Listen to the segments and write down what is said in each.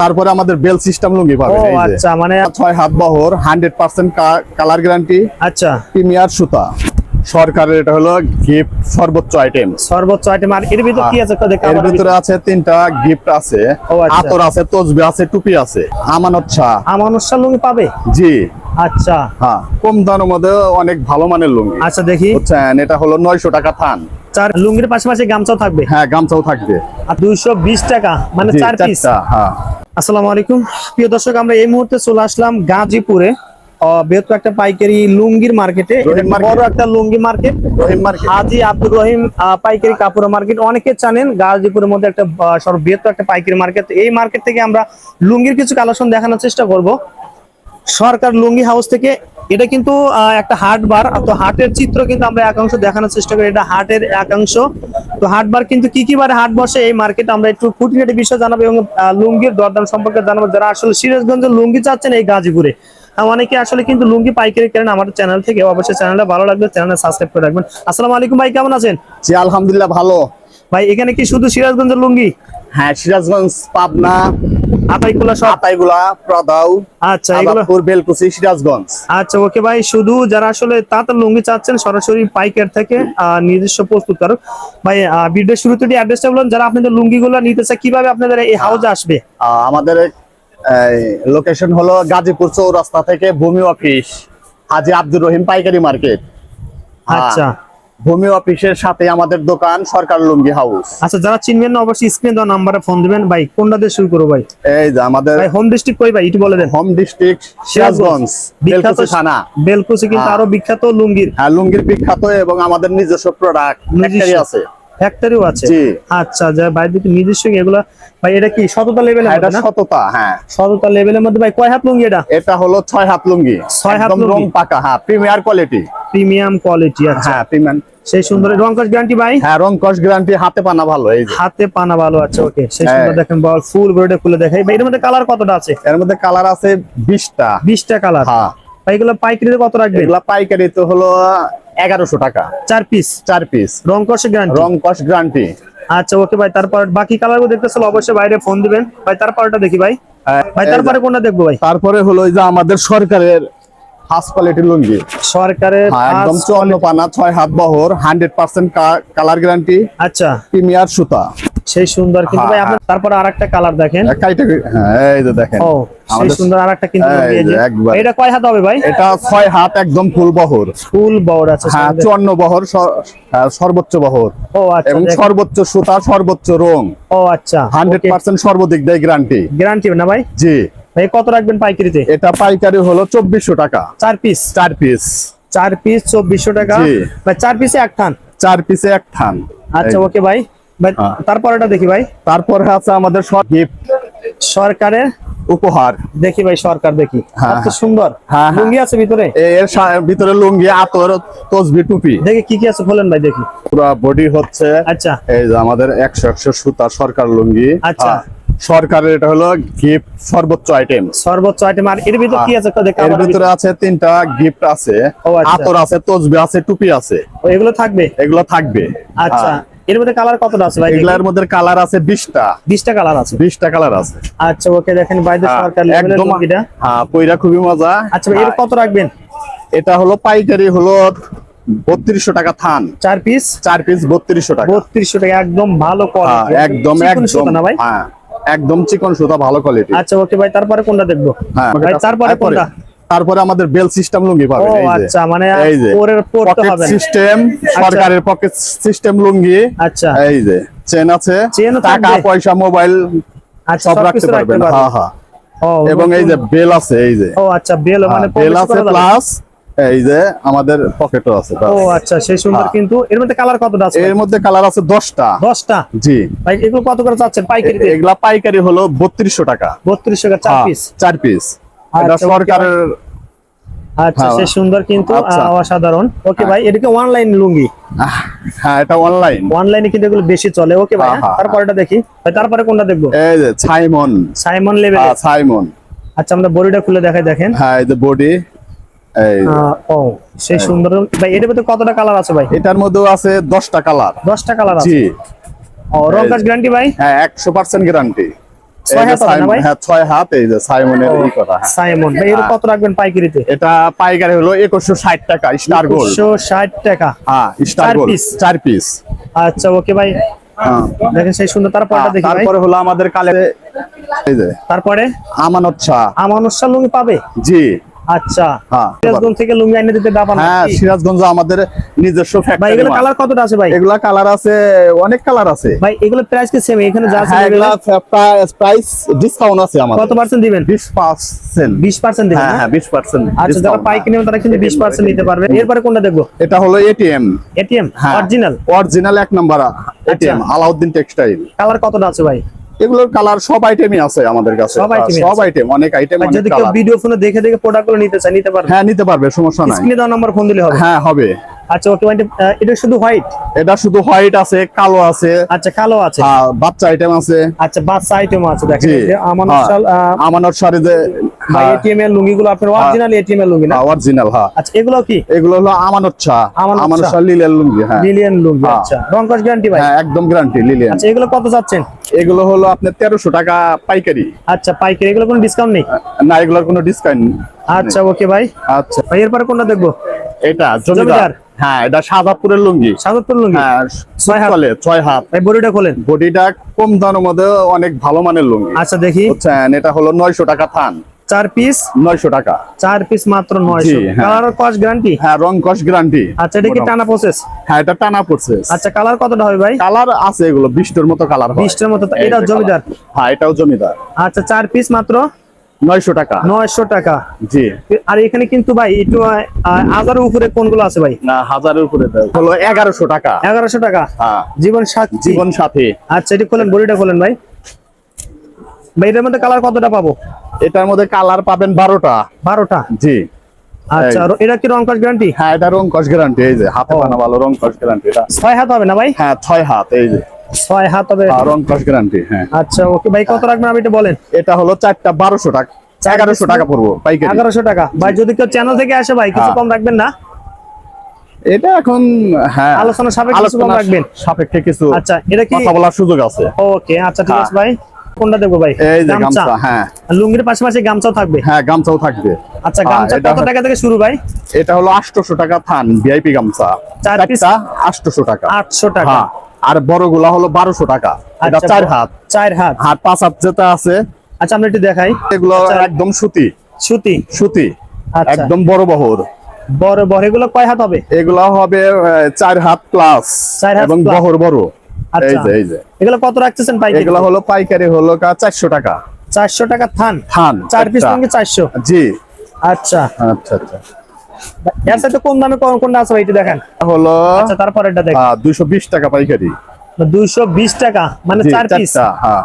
তারপরে আমাদের bell system লুঙ্গি ও পাবেন আচ্ছা মানে ছয় হাত বহর হান্ড্রেড পার্সেন্ট কালার গ্যারান্টি। আচ্ছা। প্রিমিয়ার সুতা। সরকারের এটা হলো গিফট সর্বোচ্চ আইটেম সর্বোচ্চ আইটেম আর এর ভিতরে কি আছে একটু দেখা এর ভিতরে আছে তিনটা গিফট আছে। আচ্ছা। আতর আছে তসবি আছে টুপি আছে। আমানত শাহ। আমানুষ লুঙ্গি পাবে? জি। আচ্ছা। হ্যাঁ। কম দামের মধ্যে অনেক ভালো মানের লুঙ্গি। আচ্ছা দেখি। বুঝছেন? এটা হলো নয়শো টাকা থান। চার লুঙ্গির পাশাপাশি গামছাও থাকবে? হ্যাঁ গামছাও থাকবে। আর দুইশো বিশ টাকা মানে চার পিস হ্যাঁ। আসসালামু আলাইকুম। প্রিয় দর্শক আমরা এই মুহূর্তে চলে আসলাম গাজীপুরে। বৃহত্তর একটা পাইকারি লুঙ্গির মার্কেটে। বড় একটা লুঙ্গি মার্কেট। হাজি আব্দুর রহিম পাইকারি কাপড় মার্কেট। অনেকে জানেন গাজীপুরের মধ্যে একটা সর্ববৃহত্তর একটা পাইকারি মার্কেট। এই মার্কেট থেকে আমরা লুঙ্গির কিছু কালেকশন দেখানোর চেষ্টা করব। সরকার লুঙ্গি হাউস থেকে এটা কিন্তু একটা হাট বার। তো হাটের চিত্র কিন্তু আমরা একাংশ দেখানোর চেষ্টা করি এটা হাটের একাংশ তো হাট বার কিন্তু কি কি বারে হাট বসে এই মার্কেট আমরা একটু খুঁটিনাটি বিষয় জানাব এবং লুঙ্গির দরদাম সম্পর্কে জানাব। যারা আসলে সিরাজগঞ্জের লুঙ্গি চাচ্ছেন এই গাজীপুরে অনেকে আসলে কিন্তু লুঙ্গি পাইকারি কেন আমাদের চ্যানেল থেকে। অবশ্যই চ্যানেলটা ভালো লাগবে চ্যানেলটা সাবস্ক্রাইব করে রাখবেন। আসসালামু আলাইকুম ভাই কেমন আছেন? জি আলহামদুলিল্লাহ ভালো। ভাই এখানে কি শুধু সিরাজগঞ্জের লুঙ্গি? হ্যাঁ সিরাজগঞ্জ পাবনা সব? আতাইগুলা প্রদাও আচ্ছা এগুলো আবাদপুর বেলকুচি সিরাজগঞ্জ। আচ্ছা ওকে ভাই শুধু যারা আসলে তাঁতের লুঙ্গি চাচ্ছেন সরাসরি পাইকার থেকে নিজস্ব প্রস্তুতকারক ভাই ভিডিও শুরুতে অ্যাড্রেসটা বলুন যারা আপনাদের লুঙ্গিগুলো নিতে চায় কীভাবে আপনাদের এই হাউজে আসবে? আমাদের লোকেশন হলো গাজীপুর চৌরাস্তা থেকে ভূমি অফিস হাজি আব্দুর রহিম পাইকারি মার্কেট। আচ্ছা। ভূমি অফিসের সাথে আমাদের দোকান সরকার লুঙ্গি হাউস। আচ্ছা যারা চিনবেন না অবশ্যই স্ক্রিনে দেওয়া নাম্বারে ফোন দিবেন। ভাই কোনটা দিয়ে শুরু করব ভাই? এই যে আমাদের ভাই হোম ডিস্ট্রিক্ট কই ভাই? একটু বলে দেন। Home district Sirajganj. বিখ্যাত থানা। বেলকুচি কিন্তু হ্যাঁ। আরও বিখ্যাত লুঙ্গির। হ্যাঁ লুঙ্গির বিখ্যাত এবং আমাদের নিজস্ব প্রোডাক্ট আছে। ফ্যাক্টরিও আছে। জি। আচ্ছা যা বাইরে দিকে নিজস্ব এগুলা? ভাই এটা কি শততা লেভেলের হ্যাঁ, এটা সততা হ্যাঁ। শততা লেভেলের মধ্যে ভাই কয় হাত লুঙ্গি এটা? এটা হলো ছয় হাত লুঙ্গি। ছয় হাত একদম রং পাকা হ্যাঁ প্রিমিয়ার কোয়ালিটি প্রিমিয়াম কোয়ালিটি আচ্ছা। হ্যাঁ প্রিমিয়াম সেই সুন্দর রংকশ গ্যারান্টি ভাই? হ্যাঁ রং কস গ্যারান্টি হাতে পানা ভালো এই যে। হাতে পানা ভালো আছে ওকে সেই হ্যাঁ। সুন্দর দেখেন বল ফুল বোর্ডে খুলে দেখাই। ভাই এর মধ্যে কালার কতটা আছে? এর মধ্যে কালার আছে বিশটা। বিশটা কালার হ্যাঁ। ভাই এগুলো পাইকারিতে কত রাখবেন? এগুলা পাইকারি তো হলো এগারোশো টাকা। চার পিস চার পিস রং কষ গ্যারান্টি রং কষ গ্যারান্টি আচ্ছা ওকে ভাই তারপর বাকি কালারগুলো দেখতেছিল অবশ্যই বাইরে ফোন দিবেন। ভাই তারপরটা দেখি ভাই। ভাই তারপরে কোনটা দেখব ভাই? তারপরে হলো যে আমাদের সরকারের ফার্স্ট কোয়ালিটি লুঙ্গি। সরকারের হ্যাঁ, একদম চুয়ান্ন পানা ছয় হাত বহর হান্ড্রেড পার্সেন্ট কালার গ্যারান্টি আচ্ছা। প্রিমিয়ার সুতা। সেই সুন্দর কিন্তু ভাই হ্যাঁ, আপনার তারপর আরেকটা কালার দেখেন। হ্যাঁ এই যে দেখেন। ও সেই সুন্দর আরেকটা কিন্তু। এটা কয় হাত হবে ভাই? এটা ছয় হাত একদম ফুল বহর। ফুল বড় আছে হ্যাঁ সঙ্গে। চুয়ান্ন বহর স- হ্যাঁ, সর্বোচ্চ বহর। ও আচ্ছা এবং সর্বোচ্চ সুতা সর্বোচ্চ রং। ও আচ্ছা হান্ড্রেড পার্সেন্ট সর্বাধিক দেয় গ্যারান্টি। গ্যারান্টি না ভাই? জি। ভাই কত রাখবেন পাইকারিতে? এটা পাইকারি হলো চব্বিশশো টাকা। চার পিস। চার পিস। চার পিস চব্বিশশো টাকা। জি। ভাই চার পিসে এক থান? চার পিসে এক থান। আচ্ছা ওকে ভাই। ভাই হ্যাঁ। তারপর এটা দেখি ভাই। তারপরে আছে আমাদের গিফট সরকারের উপহার। দেখি ভাই সরকার দেখি। হ্যাঁ, হ্যাঁ। সুন্দর। লুঙ্গি আছে ভিতরে? এর ভিতরে লুঙ্গি আতর তসবি টুপি। দেখি কি কি আছে বলেন ভাই দেখি। পুরো বডি হচ্ছে আচ্ছা। এই যে আমাদের একশো একশো সুতা সরকার লুঙ্গি। আচ্ছা। সরকারের এটা হলো গিফট সর্বোচ্চ আইটেম সর্বোচ্চ আইটেম আর এর ভিতরে কি আছে? এর ভিতরে আছে তিনটা গিফট আছে। আচ্ছা। আতর আছে তসবি আছে টুপি আছে। এগুলো থাকবে? এগুলো থাকবে। আচ্ছা। এর মধ্যে কালার কতটা আছে ভাই এগুলার মধ্যে কালার আছে বিশটা। বিশটা কালার আছে? বিশটা কালার আছে। আচ্ছা ওকে দেখেন বাইরে হ্যাঁ, সরকার লেভেলের লুঙ্গিটা। হ্যাঁ পয়রা খুবই মজা। আচ্ছা এর কত রাখবেন? এটা হলো পাইকারি হলো বত্রিশশো টাকা থান। চার পিস চার পিস বত্রিশশো টাকা। বত্রিশশো টাকা একদম ভালো হ্যাঁ, কোয়ালিটি একদম একদম। না ভাই? হ্যাঁ একদম চিকন সুতা ভালো কোয়ালিটি আচ্ছা ওকে ভাই তারপরে কোনটা দেখব? হ্যাঁ ভাই তারপরে কোনটা? তারপরে আমাদের বেল সিস্টেম লুঙ্গি পাবেন আচ্ছা মানে এই যে। পড়তে হবে সিস্টেম সরকারের পকেট সিস্টেম লুঙ্গি। আচ্ছা। এই যে চেন আছে। টাকা পয়সা মোবাইল আচ্ছা সব রাখতে পারবেন। হ্যাঁ হ্যাঁ এবং এই যে বেল আছে এই যে। ও আচ্ছা বেল মানে বেল আছে প্লাস এই যে আমাদের পকেটও আছে ও আচ্ছা সেই সুন্দর। কিন্তু। এর মধ্যে কালার কতটা আছে? এর মধ্যে কালার আছে দশটা। দশটা? জি। ভাই এগুলো কত করে চাচ্ছেন? পাইকারিতে? এ- এগুলা পাইকারি হলো বত্রিশশো টাকা। বত্রিশ টাকা চার হ্যাঁ, পিস চার পিস এটা আচ্ছা, সরকারের আচ্ছা হ্যাঁ। সেই সুন্দর কিন্তু আচ্ছা। অসাধারণ। ওকে ভাই এটাকে অনলাইন লুঙ্গি? হ্যাঁ এটা অনলাইন অনলাইনে কিন্তু এগুলো বেশি চলে। ওকে ভাই হ্যাঁ, হ্যাঁ, দেখি। ভাই তারপরে কোনটা দেখব? এই যে সাইমন সাইমন লেভেল হ্যাঁ, সাইমন আচ্ছা আমরা বডিটা খুলে দেখাই দেখেন। হ্যাঁ এই যে বডি। ও সেই সুন্দর। ভাই এটার ভিতরে কতটা কালার আছে ভাই? এটার মধ্যেও আছে দশটা কালার দশটা কালার আছে? জি। ও রং গ্যারান্টি ভাই? হ্যাঁ একশো পার্সেন্ট গ্যারান্টি হ্যাঁ হ্যাঁ। পাইকারি হলো একুশশো ষাট টাকা স্টার গোল্ড। ষাট টাকা। হ্যাঁ স্টার চার গোল্ড চার পিস। আচ্ছা ওকে ভাই। দেখেন সেই সুন্দর তারপরটা দেখি তারপরে হলো আমাদের কালে এই যে তারপরে? আমানত শাহ। আমানত শাহ লুঙ্গি পাবে? জি। আচ্ছা। হ্যাঁ। সিরাজগঞ্জ থেকে লুঙ্গি দিতে হ্যাঁ সিরাজগঞ্জ আমাদের নিজস্ব ভাই এগুলো কালার কতটা আছে ভাই? এগুলা কালার আছে অনেক কালার আছে। ভাই এগুলো প্রাইস কি সেম এখানে যা আছে হ্যাঁ এগুলো প্রাইস ডিসকাউন্ট আছে আমাদের। কত পার্সেন্ট দিবেন? হ্যাঁ? হ্যাঁ আচ্ছা যারা পাইকারি নেবেন তারা কিন্তু বিশ পার্সেন্ট নিতে পারবে। এরপরে কোনটা দেখব? এটা হলো এটিএম এটিএম হ্যাঁ। অরিজিনাল অরিজিনাল এক number ATM Alauddin textile. Colour কতটা আছে ভাই? এগুলোর কালার সব আইটেমই আছে আমাদের কাছে। সব আইটেম অনেক আইটেম যদি কেউ ভিডিও ফোনে দেখে দেখে প্রোডাক্টগুলো নিতে চায় নিতে পারবে। হ্যাঁ নিতে পারবে সমস্যা নাই। স্ক্রিনে দেওয়া নাম্বার ফোন দিলে হবে। হ্যাঁ হবে। আচ্ছা ওকে মানে এটা শুধু হোয়াইট এটা শুধু হোয়াইট আছে কালো আছে। আচ্ছা কালো আছে। আর বাচ্চা আইটেম আছে। আচ্ছা বাচ্চা আইটেম আছে দেখেন। হ্যাঁ। শাল আমানত শাড়ি যে এটিএম এর লুঙ্গি গুলো আপনার অরিজিনাল এটিএম এর লুঙ্গি না? অরিজিনাল হ্যাঁ। আচ্ছা এগুলো কি? এগুলো হলো আমানত আমানত আমানত লুঙ্গি হ্যাঁ। লিলিয়ান লুঙ্গি হ্যাঁ। আচ্ছা। রংকশ গ্যারান্টি ভাই? হ্যাঁ একদম গ্যারান্টি লিলিয়ান আচ্ছা এগুলো কত এগুলো হলো আপনার তেরোশো টাকা পাইকারি। আচ্ছা পাইকারি এগুলো কোনো ডিসকাউন্ট নেই? না এগুলোর কোনো ডিসকাউন্ট আচ্ছা ওকে ভাই। আচ্ছা। ভাই এরপরে কোনটা দেখব? এটা জমিদার। হ্যাঁ এটা লুঙ্গি। লুঙ্গি? হ্যাঁ ছয় হাত। ছয় বডিটা খোলেন? বডিটা কম দামের মধ্যে অনেক ভালো মানের লুঙ্গি। আচ্ছা দেখি। বুঝছেন? এটা হলো নয়শো টাকা থান। চার পিস? নয়শো টাকা। চার পিস মাত্র নয়শো। হ্যাঁ। কালার কস গ্যারান্টি হ্যাঁ রং কস গ্যারান্টি আচ্ছা এটা কি টানা প্রসেস হ্যাঁ এটা টানা আচ্ছা কালার কতটা হবে ভাই? কালার আছে এগুলো বিশটার মতো কালার হয়। বিশটার মতো এটা জমিদার? হ্যাঁ এটাও জমিদার। আচ্ছা চার পিস মাত্র? নয়শো টাকা। নয়শো টাকা। জি। আর এখানে কিন্তু ভাই একটু হাজারের উপরে কোনগুলো আছে ভাই? না হাজারের উপরে হলো এগারোশো টাকা। এগারোশো টাকা? হ্যাঁ। জীবন সাথী। জীবন সাথী। আচ্ছা এটি খোলেন বডিটা খোলেন ভাই। ভাই এটার মধ্যে কালার কতটা পাবো? এটার মধ্যে কালার পাবেন বারোটা। বারোটা? জি। আচ্ছা আর এটা কি রং কস গ্যারান্টি? হ্যাঁ এটা রং কস গ্যারান্টি এই যে হাতে। বানা ভালো রং কস গ্যারান্টি এটা। ছয় হাত হবে না ভাই? হ্যাঁ ছয় হাত এই যে। ছয় হাত হবে। হ্যাঁ, রং কস গ্যারান্টি হ্যাঁ। আচ্ছা ওকে ভাই কত রাখবেন? আপনি এটা বলেন। এটা হলো চারটা বারোশো টাকা। এগারোশো টাকা পড়ব পাইকারি। এগারোশো টাকা। ভাই যদি কেউ চ্যানেল থেকে আসে ভাই কিছু হ্যাঁ। কম রাখবেন না? এটা এখন হ্যাঁ। আলোচনা সাপেক্ষে কিছু কম রাখবেন। সাপেক্ষে কিছু আচ্ছা এটা কি? কথা বলার সুযোগ আছে। ওকে আচ্ছা ঠিক হ্যাঁ। আছে ভাই। কোনটা দেখব ভাই? এই যে গামছা। হ্যাঁ। লুঙ্গির পাশাপাশি গামছাও থাকবে? হ্যাঁ গামছাও থাকবে। আচ্ছা হ্যাঁ, গামছা কত টাকা থেকে শুরু ভাই? এটা হলো আটশোশো টাকা থান ভিআইপি গামছা? চারটা আটশোশো টাকা। আটশো টাকা। আর বড়গুলা হলো বারোশো টাকা। এটা আচ্ছা, চার হাত। চার হাত। হাত পাঁচ হাত যেটা আছে আচ্ছা আমরা একটু দেখাই। এগুলো আচ্ছা। একদম সুতি। সুতি? সুতি। আচ্ছা। একদম বড় বহর। বড় বড় এগুলো কয় হাত হবে? এগুলো হবে চার হাত প্লাস চার হাত এবং বহর বড়। এই যে এই যে। এগুলো কত রাখতেছেন পাইকারি? এগুলো হলো পাইকারি হলো চারশো টাকা। চারশো টাকা থান? থান চার পিস। লুঙ্গি চারশো? জি। আচ্ছা। আচ্ছা আচ্ছা। এর সাথে দামে কোন কোনটা আছে ভাই একটু দেখেন। হলো আচ্ছা তারপর এটা দেখ দুইশো বিশ টাকা পাইকারি। দুইশো বিশ টাকা মানে চার পিস। হ্যাঁ।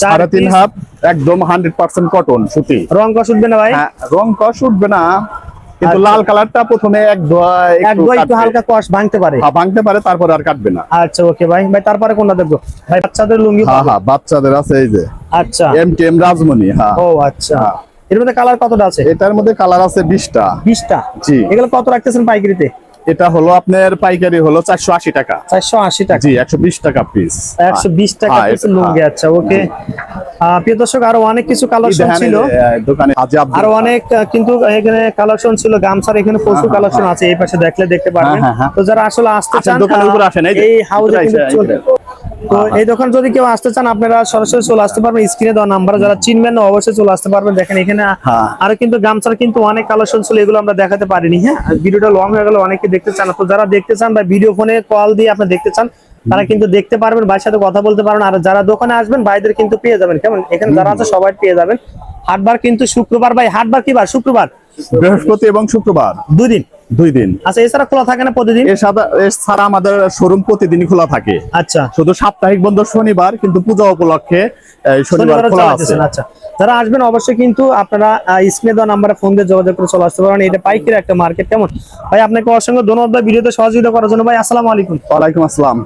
সাড়ে তিন হাত একদম হান্ড্রেড পার্সেন্ট কটন সুতি। রং কষ উঠবে না ভাই? হ্যাঁ রং কষ উঠবে না কিন্তু আচ্ছা। লাল কালারটা প্রথমে এক ধোয়া এক একটু হালকা কষ ভাঙতে পারে। ভাঙতে পারে তারপর আর কাটবে না। আচ্ছা ওকে ভাই। ভাই তারপরে কোনটা দেখব? ভাই বাচ্চাদের লুঙ্গি হ্যাঁ হ্যাঁ বাচ্চাদের আছে এই যে। আচ্ছা। রাজমণি হ্যাঁ। ও আচ্ছা। হ্যাঁ। এর মধ্যে কালার কতটা আছে? এটার মধ্যে কালার আছে বিশটা। বিশটা? জি। এগুলো কত রাখতেছেন পাইকারিতে? এটা হলো আপনার পাইকারি হলো চারশো আশি টাকা। চারশো আশি টাকা। জি একশো বিশ টাকা পিস একশো বিশ টাকা হ্যাঁ, পিস লুঙ্গি আচ্ছা ওকে প্রিয় দর্শক আরও অনেক কিছু কালেকশন ছিল। দোকানে আরও অনেক কিন্তু এখানে কালেকশন ছিল গামছার এখানে প্রচুর হ্যাঁ, কালেকশন আছে এই পাশে দেখলে দেখতে পারবেন। হ্যাঁ, হ্যাঁ, তো যারা আসলে আসতে চান দোকানের আহ, উপরে আসেন, এই যে, তো এই দোকান যদি কেউ আসতে চান আপনারা সরাসরি চলে আসতে পারবেন স্ক্রিনে দেওয়া নাম্বার যারা চিনবেন না অবশ্যই চলে আসতে পারবেন। দেখেন এখানে হ্যাঁ। আরও কিন্তু গামছার কিন্তু অনেক কালেকশন ছিল এগুলো আমরা দেখাতে পারিনি হ্যাঁ? ভিডিওটা লং হয়ে গেল অনেকে দেখতে চান তো যারা দেখতে চান বা ভিডিও ফোনে কল দিয়ে আপনি দেখতে চান তারা কিন্তু দেখতে পারবেন ভাইয়ের সাথে কথা বলতে পারবেন। আর যারা দোকানে আসবেন ভাইদের কিন্তু পেয়ে যাবেন কেমন? এখানে যারা আছে সবাই পেয়ে যাবেন। হাটবার কিন্তু শুক্রবার ভাই হাটবার কি বার? শুক্রবার। বৃহস্পতি এবং শুক্রবার। দুই দিন দুই দিন। আচ্ছা এছাড়া খোলা থাকে না প্রতিদিন? এছাড়া আমাদের শোরুম প্রতিদিনই খোলা থাকে। আচ্ছা। শুধু সাপ্তাহিক বন্ধ শনিবার কিন্তু পূজা উপলক্ষে শনিবার খোলা আছে। আচ্ছা। যারা আসবেন অবশ্যই কিন্তু আপনারা স্ক্রিনে দেওয়া নাম্বারে ফোন দিয়ে যোগাযোগ করে চলে আসতে পারেন। এটা পাইকারি একটা মার্কেট কেমন? ভাই আপনাকে অসংখ্য ধন্যবাদ ভিডিওতে সহযোগিতা করার জন্য। ভাই আসসালামু আলাইকুম। ওয়ালাইকুম আসসালাম।